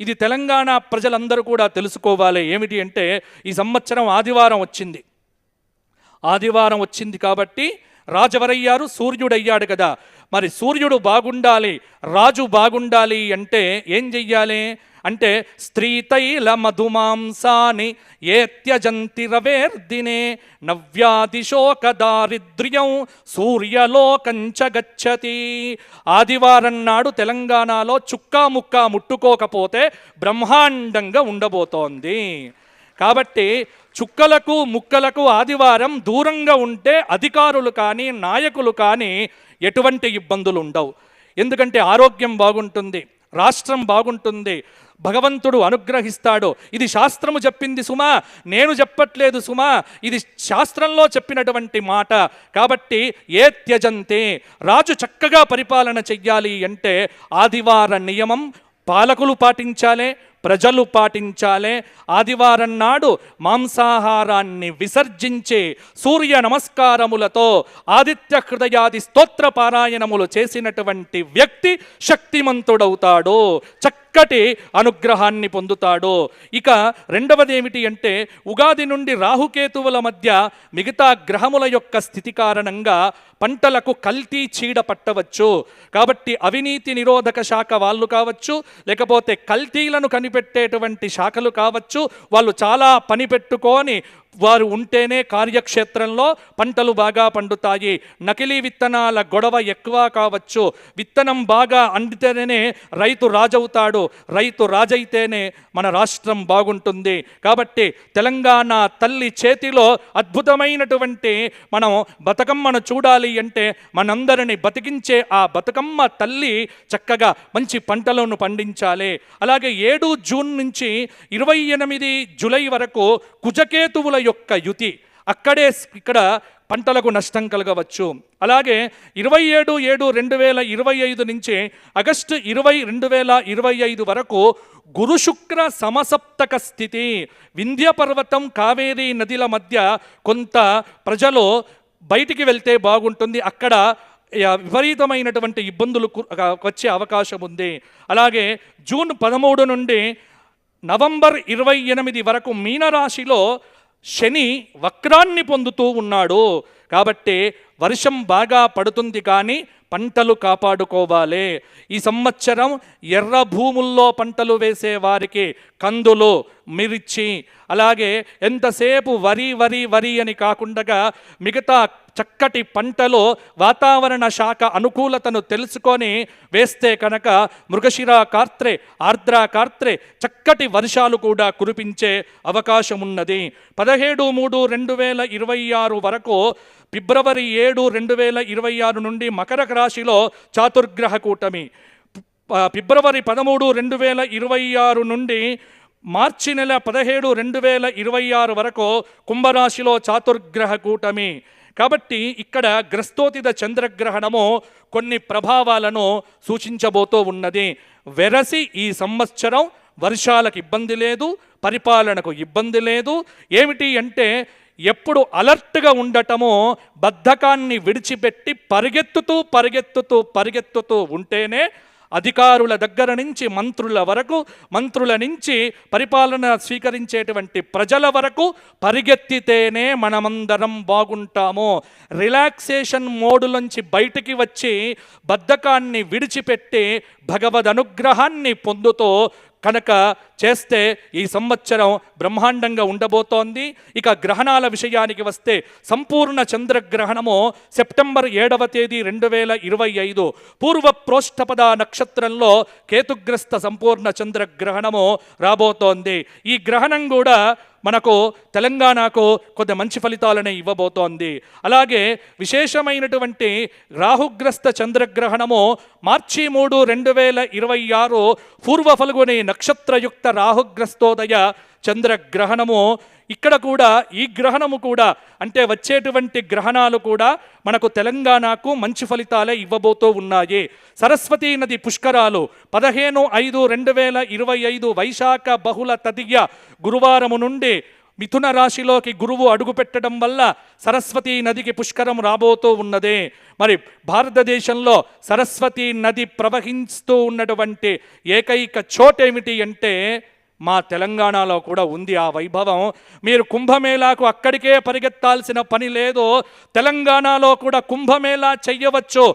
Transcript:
ఇది తెలంగాణ ప్రజలందరూ కూడా తెలుసుకోవాలి. ఏమిటి అంటే ఈ సంవత్సరం ఆదివారం వచ్చింది. ఆదివారం వచ్చింది కాబట్టి రాజవరయ్యారు సూర్యుడయ్యాడు కదా. మరి సూర్యుడు బాగుండాలి రాజు బాగుండాలి అంటే ఏం చెయ్యాలి? అంటే స్త్రీ తైల మధుమాంసాని ఏ త్యజంతి రవేర్దినే నవ్యాదిశోక దారిద్ర్యం సూర్యలోకంచ గచ్చతి. ఆదివారం నాడు తెలంగాణలో చుక్కా ముక్కా ముట్టుకోకపోతే బ్రహ్మాండంగా ఉండబోతోంది. కాబట్టి చుక్కలకు ముక్కలకు ఆదివారం దూరంగా ఉంటే అధికారులు కానీ నాయకులు కానీ ఎటువంటి ఇబ్బందులు ఉండవు. ఎందుకంటే ఆరోగ్యం బాగుంటుంది రాష్ట్రం బాగుంటుంది భగవంతుడు అనుగ్రహిస్తాడు. ఇది శాస్త్రము చెప్పింది సుమా నేను చెప్పట్లేదు సుమా ఇది శాస్త్రంలో చెప్పినటువంటి మాట. కాబట్టి ఏ త్యజంతే రాజు చక్కగా పరిపాలన చెయ్యాలి అంటే ఆదివార నియమం పాలకులు పాటించాలే ప్రజలు పాటించాలే. ఆదివారం నాడు మాంసాహారాన్ని విసర్జించి సూర్య నమస్కారములతో ఆదిత్య హృదయాది స్తోత్ర పారాయణములు చేసినటువంటి వ్యక్తి శక్తిమంతుడవుతాడు. చక్కటి అనుగ్రహాన్ని పొందుతాడు. ఇక రెండవది ఏమిటి అంటే ఉగాది నుండి రాహుకేతువుల మధ్య మిగతా గ్రహముల యొక్క స్థితి కారణంగా పంటలకు కల్తీ చీడ పట్టవచ్చు. కాబట్టి అవినీతి నిరోధక శాఖ వాళ్ళు కావచ్చు లేకపోతే కల్తీలను కనిపెట్టేటువంటి శాఖలు కావచ్చు వాళ్ళు చాలా పని పెట్టుకొని వారు ఉంటేనే కార్యక్షేత్రంలో పంటలు బాగా పండుతాయి. నకిలీ విత్తనాల గొడవ ఎక్కువ కావచ్చు. విత్తనం బాగా అందితేనే రైతు రాజవుతాడు. రైతు రాజైతేనే మన రాష్ట్రం బాగుంటుంది. కాబట్టి తెలంగాణ తల్లి చేతిలో అద్భుతమైనటువంటి మనం బతుకమ్మను చూడాలి అంటే మనందరిని బతికించే ఆ బతుకమ్మ తల్లి చక్కగా మంచి పంటలను పండించాలి. అలాగే ఏడు జూన్ నుంచి ఇరవై ఎనిమిది జూలై వరకు కుజకేతువుల యొక్క యుతి అక్కడే ఇక్కడ పంటలకు నష్టం కలగవచ్చు. అలాగే ఇరవై ఏడు ఏడు రెండు వేల ఇరవై ఐదు నుంచి ఆగస్టు ఇరవై రెండు వేల ఇరవై ఐదు వరకు గురు శుక్ర సమసప్తక స్థితి వింధ్య పర్వతం కావేరీ నదిల మధ్య కొంత ప్రజలు బయటికి వెళ్తే బాగుంటుంది. అక్కడ విపరీతమైనటువంటి ఇబ్బందులు వచ్చే అవకాశం ఉంది. అలాగే జూన్ పదమూడు నుండి నవంబర్ ఇరవై ఎనిమిది వరకు మీనరాశిలో శని వక్రాన్ని పొందుతూ ఉన్నాడు. కాబట్టి వర్షం బాగా పడుతుంది కానీ పంటలు కాపాడుకోవాలి. ఈ సంవత్సరం ఎర్ర భూముల్లో పంటలు వేసే వారికి కందులు మిర్చి అలాగే ఎంతసేపు వరి వరి వరి అని కాకుండా మిగతా చక్కటి పంటలో వాతావరణ శాఖ అనుకూలతను తెలుసుకొని వేస్తే కనుక మృగశిర కార్త్రే ఆర్ద్ర కార్త్రే చక్కటి వర్షాలు కూడా కురిపించే అవకాశం ఉన్నది పదిహేడు మూడు రెండు వేల ఇరవై ఆరు వరకు ఫిబ్రవరి ఏడు రెండు వేల ఇరవై ఆరు నుండి మకర రాశిలో చాతుర్గ్రహ కూటమి. ప- ఫిబ్రవరి పదమూడు రెండు వేల ఇరవై ఆరు నుండి మార్చి నెల పదిహేడు రెండు వేల ఇరవై ఆరు వరకు కుంభరాశిలో చాతుర్గ్రహ కూటమి. కాబట్టి ఇక్కడ గ్రస్తోతిద చంద్రగ్రహణము కొన్ని ప్రభావాలను సూచించబోతూ ఉన్నది. వెరసి ఈ సంవత్సరం వర్షాలకు ఇబ్బంది లేదు పరిపాలనకు ఇబ్బంది లేదు. ఏమిటి అంటే ఎప్పుడు అలర్ట్గా ఉండటమో బద్ధకాన్ని విడిచిపెట్టి పరిగెత్తుతూ పరిగెత్తుతూ పరిగెత్తుతూ ఉంటేనే అధికారుల దగ్గర నుంచి మంత్రుల వరకు మంత్రుల నుంచి పరిపాలన స్వీకరించేటువంటి ప్రజల వరకు పరిగెత్తితేనే మనమందరం బాగుంటాము. రిలాక్సేషన్ మోడులోంచి బయటికి వచ్చి బద్ధకాన్ని విడిచిపెట్టి భగవద్ అనుగ్రహాన్ని పొందుతూ కనుక చేస్తే ఈ సంవత్సరం బ్రహ్మాండంగా ఉండబోతోంది. ఇక గ్రహణాల విషయానికి వస్తే సంపూర్ణ చంద్రగ్రహణము సెప్టెంబర్ ఏడవ తేదీ రెండు వేల ఇరవై ఐదు. పూర్వ ప్రోష్ఠపద నక్షత్రంలో కేతుగ్రస్త సంపూర్ణ చంద్రగ్రహణము రాబోతోంది. ఈ గ్రహణం కూడా మనకు తెలంగాణకు కొద్ది మంచి ఫలితాలనే ఇవ్వబోతోంది. అలాగే విశేషమైనటువంటి రాహుగ్రస్త చంద్రగ్రహణము మార్చి మూడు రెండు వేల ఇరవై ఆరు పూర్వ ఫల్గుని నక్షత్రయుక్త రాహుగ్రస్తోదయ చంద్రగ్రహణము ఇక్కడ కూడా ఈ గ్రహణము కూడా అంటే వచ్చేటువంటి గ్రహణాలు కూడా మనకు తెలంగాణకు మంచి ఫలితాలే ఇవ్వబోతూ ఉన్నాయి. సరస్వతీ నది పుష్కరాలు పదిహేను ఐదు రెండు వేల ఇరవై ఐదు వైశాఖ బహుళ తదియ గురువారము నుండి మిథున రాశిలోకి గురువు అడుగుపెట్టడం వల్ల సరస్వతీ నదికి పుష్కరం రాబోతూ ఉన్నదే. మరి భారతదేశంలో సరస్వతీ నది ప్రవహిస్తూ ఉన్నటువంటి ఏకైక చోటేమిటి అంటే మా తెలంగాణలో కూడా ఉంది ఆ వైభవం. మీరు కుంభమేళాకు అక్కడికే పరిగెత్తాల్సిన పని లేదు. తెలంగాణలో కూడా కుంభమేళా చెయ్యవచ్చు.